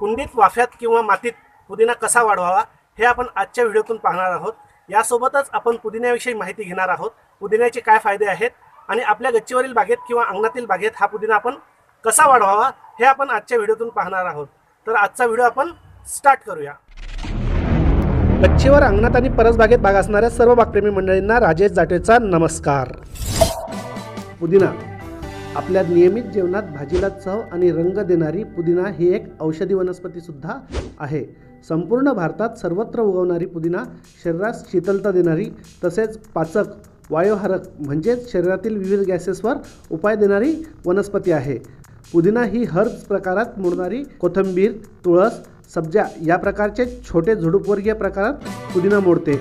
कुंडीत वाफ्यात किंवा मातीत पुदिना कसा वाढवावा हे आपण आजच्या व्हिडिओतून पाहणार आहोत. यासोबतच आपण पुदिन्याविषयी माहिती घेणार आहोत. पुदिन्याचे काय फायदे आहेत आणि आपल्या गच्चीवरील बागेत किंवा अंगणातील बागेत हा पुदिना आपण कसा वाढवावा हे आपण आजच्या व्हिडिओतून पाहणार आहोत. तर आजचा व्हिडिओ आपण स्टार्ट करूया. गच्चीवर अंगणात आणि परसबागेत बाग असणाऱ्या सर्व बागप्रेमी मंडळींना राजेश जाटेचा नमस्कार. पुदिना आपल्या नियमित जेवणात भाजीला चव आणि रंग देणारी पुदिना ही एक औषधी वनस्पती सुद्धा आहे. संपूर्ण भारतात सर्वत्र उगवणारी पुदिना शरीरास शीतलता देणारी तसेच पाचक वायुहारक म्हणजेच शरीरातील विविध गॅसेसवर उपाय देणारी वनस्पती आहे. पुदिना ही हर्ब्स प्रकारात मोडणारी कोथिंबीर तुळस सब्जा या प्रकारचे छोटे झुडूपवर्गीय प्रकारात पुदिना मोडते.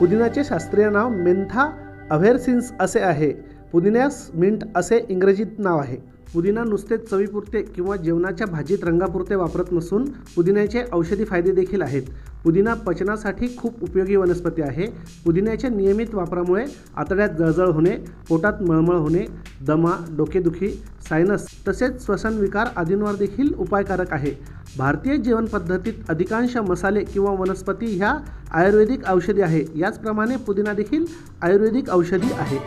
पुदिनाचे शास्त्रीय नाव मेंथा अव्हेरसिन्स असे आहे. पुदिन्यास मिंट असे इंग्रजीत नाव आहे. पुदिना नुसते चवीपुरते किंवा जेवणाच्या भाजीत रंगापुरते वापरत नसून पुदिन्याचे औषधी फायदे देखील आहेत. पुदिना पचनासाठी खूप उपयोगी वनस्पती आहे. पुदिन्याच्या नियमित वापरामुळे आतड्यात जळजळ होणे पोटात मळमळ होणे दमा डोकेदुखी सायनस तसेच श्वसनविकार आदींवर देखील उपायकारक आहे. भारतीय जीवनपद्धतीत अधिकांश मसाले किंवा वनस्पती ह्या आयुर्वेदिक औषधी आहे. याचप्रमाणे पुदिना देखील आयुर्वेदिक औषधी आहे.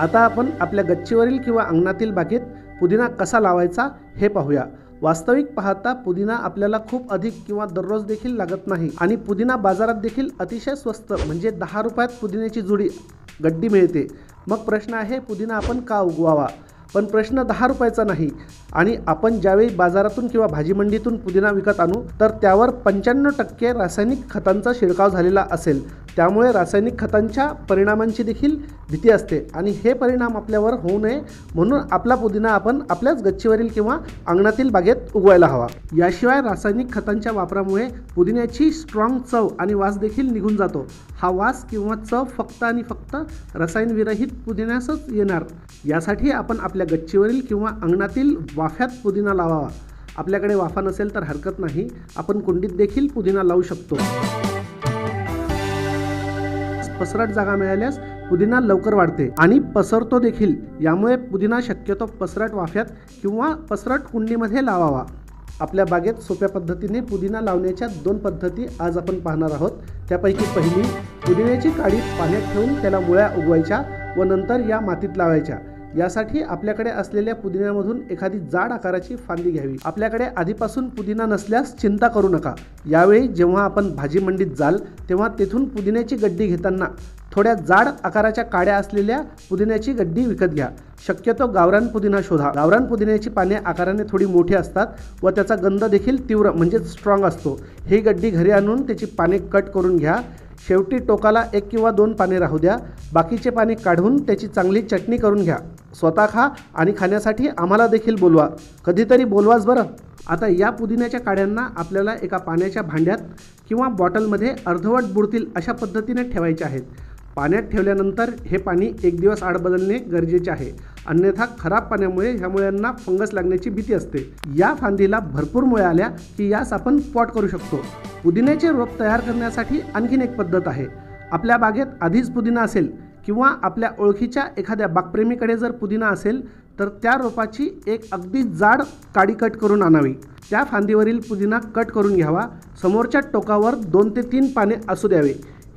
आता आपण आपल्या गच्चीवरील किंवा अंगणातील बागेत पुदिना कसा लावायचा हे पाहूया. वास्तविक पाहता पुदिना आपल्याला खूप अधिक किंवा दररोज देखील लागत नाही आणि पुदिना बाजारात देखील अतिशय स्वस्त म्हणजे दहा रुपयात पुदिन्याची जुडी गड्डी मिळते. मग प्रश्न आहे पुदिना आपण का उगवावा? पण प्रश्न दहा रुपयाचा नाही. आणि आपण ज्यावेळी बाजारातून किंवा भाजी मंडीतून पुदिना विकत आणू तर त्यावर पंच्याण्णव टक्के रासायनिक खतांचा शिडकाव झालेला असेल. त्यामुळे रासायनिक खतांच्या परिणामांची देखील भीती असते. आणि हे परिणाम आपल्यावर होऊ नये म्हणून आपला पुदिना आपण आपल्याच गच्चीवरील किंवा अंगणातील बागेत उगवायला हवा. याशिवाय रासायनिक खतांच्या वापरामुळे पुदिन्याची स्ट्रॉंग चव आणि वास देखील निघून जातो. हा वास किंवा चव फक्त आणि फक्त रसायनविरहित पुदिन्यासच येणार. यासाठी आपण आपल्या गच्चीवरील किंवा अंगणातील वाफ्यात पुदिना लावावा. आपल्याकडे वाफा नसेल तर हरकत नाही. आपण कुंडीत देखील पुदिना लावू शकतो. पसरट जागा मिळाल्यास पुदिना लवकर वाढते. आणि पसरतो देखील. यामुळे पुदिना शक्यतो पसरट वाफ्यात किंवा पसरट कुंडीमध्ये लावावा. आपल्या बागेत सोप्या पद्धतीने पुदिना लावण्याच्या दोन पद्धती आज आपण पाहणार आहोत. त्यापैकी पहिली पुदिन्याची काडी पाण्यात ठेवून त्याला मुळ्या उगवायच्या व नंतर या मातीत लावायच्या. यासाठी आपल्याकडे असलेल्या पुदिन्यामधून एखादी जाड आकाराची फांदी घ्यावी. आपल्याकडे आधीपासून पुदिना नसल्यास चिंता करू नका. यावेळी जेव्हा आपण भाजी मंडीत जाल तेव्हा तेथून पुदिन्याची गड्डी घेताना थोड्या जाड आकाराच्या काड्या असलेल्या पुदिन्याची गड्डी विकत घ्या. शक्यतो गावरान पुदिना शोधा. गावरान पुदिन्याची पाने आकाराने थोडी मोठी असतात व त्याचा गंध देखील तीव्र म्हणजेच स्ट्रॉंग असतो. ही गड्डी घरी आणून त्याची पाने कट करून घ्या. शेवटी टोकाला एक किंवा दोन पाने राहू द्या. बाकीचे पाने काढून त्याची चांगली चटणी करून घ्या. स्वतः खा आणि खाण्यासाठी आम्हाला देखील बोलवा. कधीतरी बोलवाच बरं. आता या पुदिन्याच्या काड्यांना आपल्याला एका पाण्याच्या भांड्यात किंवा बॉटलमध्ये अर्धवट बुडतील अशा पद्धतीने ठेवायचे आहेत. पाण्यात ठेवल्यानंतर हे पाणी एक दिवस आड बदलणे गरजेचे आहे. अन्यथा खराब पाण्यामुळे ह्या मुळ्यांना फंगस लागण्याची भीती असते. या फांदीला भरपूर मुळे आल्या की यास आपण पॉट करू शकतो. पुदिन्याचे रोप तयार करण्यासाठी आणखीन एक पद्धत आहे. आपल्या बागेत आधीच पुदिना असेल किंवा आपल्या ओळखीच्या एखाद्या बागप्रेमीकडे जर पुदिना असेल तर त्या रोपाची एक अगदी जाड काडी कट करून आणावी. त्या फांदीवरील पुदिना कट करून घ्यावा. समोरच्या टोकावर दोन ते तीन पाने असू द्यावे.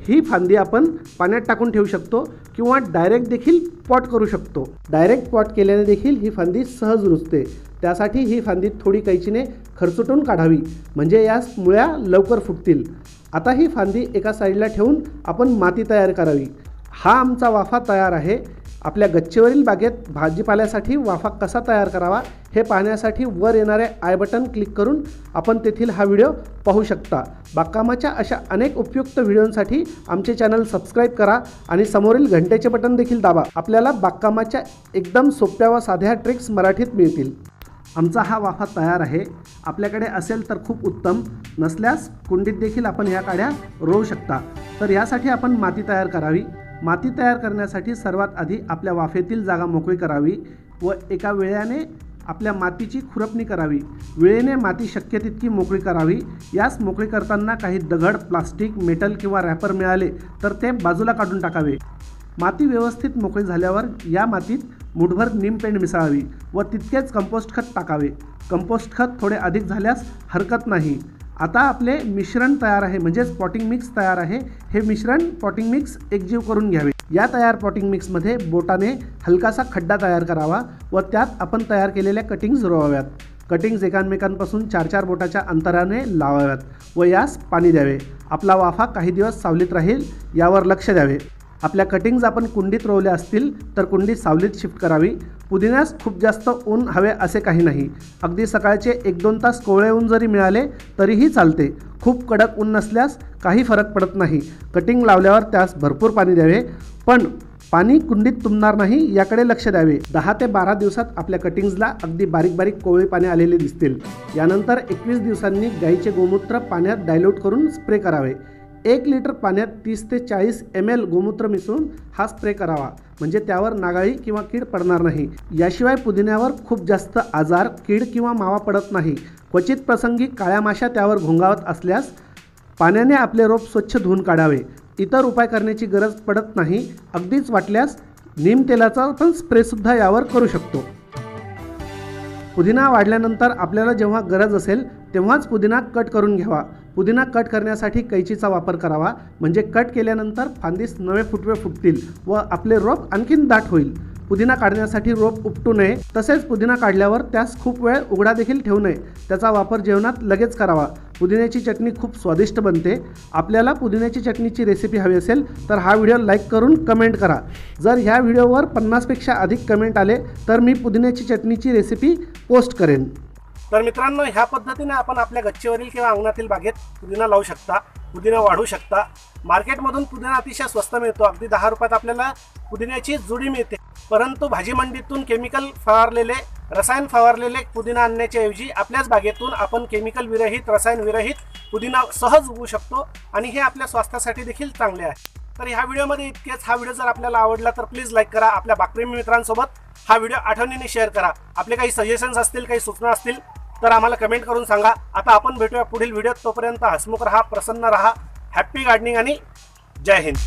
ही फांदी आपण पाण्यात टाकून ठेवू शकतो किंवा डायरेक्ट देखील पॉट करू शकतो. डायरेक्ट पॉट केल्याने देखील ही फांदी सहज रुजते. त्यासाठी ही फांदी थोडी कैचीने खरचुटून काढावी. म्हणजे यास मुळ्या लवकर फुटतील. आता ही फांदी एका साईडला ठेवून आपण माती तयार करावी. हा आमचा वाफा तयार आहे. आपल्या गच्चीवरील बागेत भाजीपाल्यासाठी वाफा कसा तयार करावा हे पाहण्यासाठी वर येणारे आय बटन क्लिक करून आपण तेथील हा व्हिडिओ पाहू शकता. बागकामाच्या अशा अनेक उपयुक्त व्हिडिओंसाठी आमचे चॅनल सबस्क्राईब करा आणि समोरील घंटेचे बटन देखील दाबा. आपल्याला बागकामाच्या एकदम सोप्या व साध्या ट्रिक्स मराठीत मिळतील. आमचा हा वाफा तयार आहे. आपल्याकडे असेल तर खूप उत्तम नसल्यास कुंडीत देखील आपण ह्या काड्या रोवू शकता. तर यासाठी आपण माती तयार करावी. माती तयार करण्यासाठी सर्वात आधी आपल्या वाफेतील जागा मोकळी करावी व एका वेळाने आपल्या मातीची खुरपणी करावी. वेळेने माती शक्य तितकी मोकळी करावी. यास मोकळी करताना काही दगड प्लास्टिक मेटल किंवा रॅपर मिळाले तर ते बाजूला काढून टाकावे. माती व्यवस्थित मोकळी झाल्यावर या मातीत मुठभर निमपेंड मिसळावी व तितकेच कंपोस्ट खत टाकावे. कंपोस्ट खत थोडे अधिक झाल्यास हरकत नाही. आता आपले मिश्रण तयार आहे म्हणजेच पॉटिंग मिक्स तयार आहे. हे मिश्रण पॉटिंग मिक्स एकजीव करून घ्यावे. या तयार पॉटिंग मिक्समध्ये बोटाने हलकासा खड्डा तयार करावा व त्यात आपण तयार केलेल्या कटिंग्ज रोवाव्यात. कटिंग्ज एकांमेकांपासून चार चार बोटाच्या अंतराने लावाव्यात व यास पाणी द्यावे. आपला वाफा काही दिवस सावलीत राहील यावर लक्ष द्यावे. आपल्या कटिंग्ज आपण कुंडीत रोवल्या असतील तर कुंडी सावलीत शिफ्ट करावी. पुदिन्यास खूप जास्त ऊन हवे असे काही नाही. अगदी सकाळचे एक दोन तास कोवळे ऊन जरी मिळाले तरीही चालते. खूप कडक ऊन नसल्यास काही फरक पडत नाही. कटिंग लावल्यावर त्यास भरपूर पाणी द्यावे. पण पाणी कुंडीत तुंबणार नाही याकडे लक्ष द्यावे. दहा ते बारा दिवसात आपल्या कटिंग्जला अगदी बारीक बारीक कोवळे पाणी आलेले दिसतील. यानंतर एकवीस दिवसांनी गाईचे गोमूत्र पाण्यात डायल्यूट करून स्प्रे करावे. एक लिटर पाण्यात तीस ते चाळीस एम एल गोमूत्र मिसळून हा स्प्रे करावा. म्हणजे त्यावर नागाळी किंवा कीड पडणार नाही. याशिवाय पुदिन्यावर खूप जास्त आजार कीड किंवा मावा पडत नाही. क्वचित प्रसंगी काळ्या माशा त्यावर घोंगावत असल्यास पाण्याने आपले रोप स्वच्छ धुवून काढावे. इतर उपाय करण्याची गरज पडत नाही. अगदीच वाटल्यास नीम तेलाचा पण स्प्रेसुद्धा यावर करू शकतो. पुदिना वाढल्यानंतर आपल्याला जेव्हा गरज असेल तेव्हाच पुदिना कट करून घ्यावा. पुदिना कट करण्यासाठी कैचीचा वापर करावा. म्हणजे कट केल्यानंतर फांदीस नवे फुटवे फुटतील व आपले रोप आणखीन दाट होईल. पुदिना काढण्यासाठी रोप उपटू नये. तसेच पुदिना काढल्यावर त्यास खूप वेळ उघडा देखील ठेवू नये. त्याचा वापर जेवणात लगेच करावा. पुदिन्याची चटणी खूप स्वादिष्ट बनते. आपल्याला पुदिन्याची चटणीची रेसिपी हवी असेल तर हा व्हिडिओ लाईक करून कमेंट करा. जर ह्या व्हिडिओवर पन्नासपेक्षा अधिक कमेंट आले तर मी पुदिन्याची चटणीची रेसिपी पोस्ट करेन. तर मित्रांनो ह्या पद्धतीने आपण आपल्या गच्चीवरील किंवा अंगणातील बागेत पुदिना लावू शकता पुदिना वाढवू शकता. मार्केटमधून पुदिना अतिशय स्वस्त मिळतो. अगदी दहा रुपयात आपल्याला पुदिन्याची जुडी मिळते. परंतु भाजी मंडीतून केमिकल फवारलेले रसायन फवारलेले पुदिना आणण्याच्या ऐवजी आपल्याच बागेतून आपण केमिकल विरहित रसायन विरहित पुदिना सहज उगवू शकतो आणि हे आपल्या स्वास्थ्यासाठी देखील चांगले आहे. तर ह्या व्हिडिओमध्ये इतकेच. हा व्हिडिओ जर आपल्याला आवडला तर प्लीज लाईक करा. आपल्या बाकप्रेमी मित्रांसोबत हा व्हिडिओ आठवणीने शेअर करा. आपले काही सजेशन्स असतील काही सूचना असतील तर आम्हाला कमेंट करून सांगा. आता आपण भेटूया पुढील व्हिडिओत तोपर्यंत हसमुख राहा प्रसन्न राहा हॅप्पी गार्डनिंग आणि जय हिंद.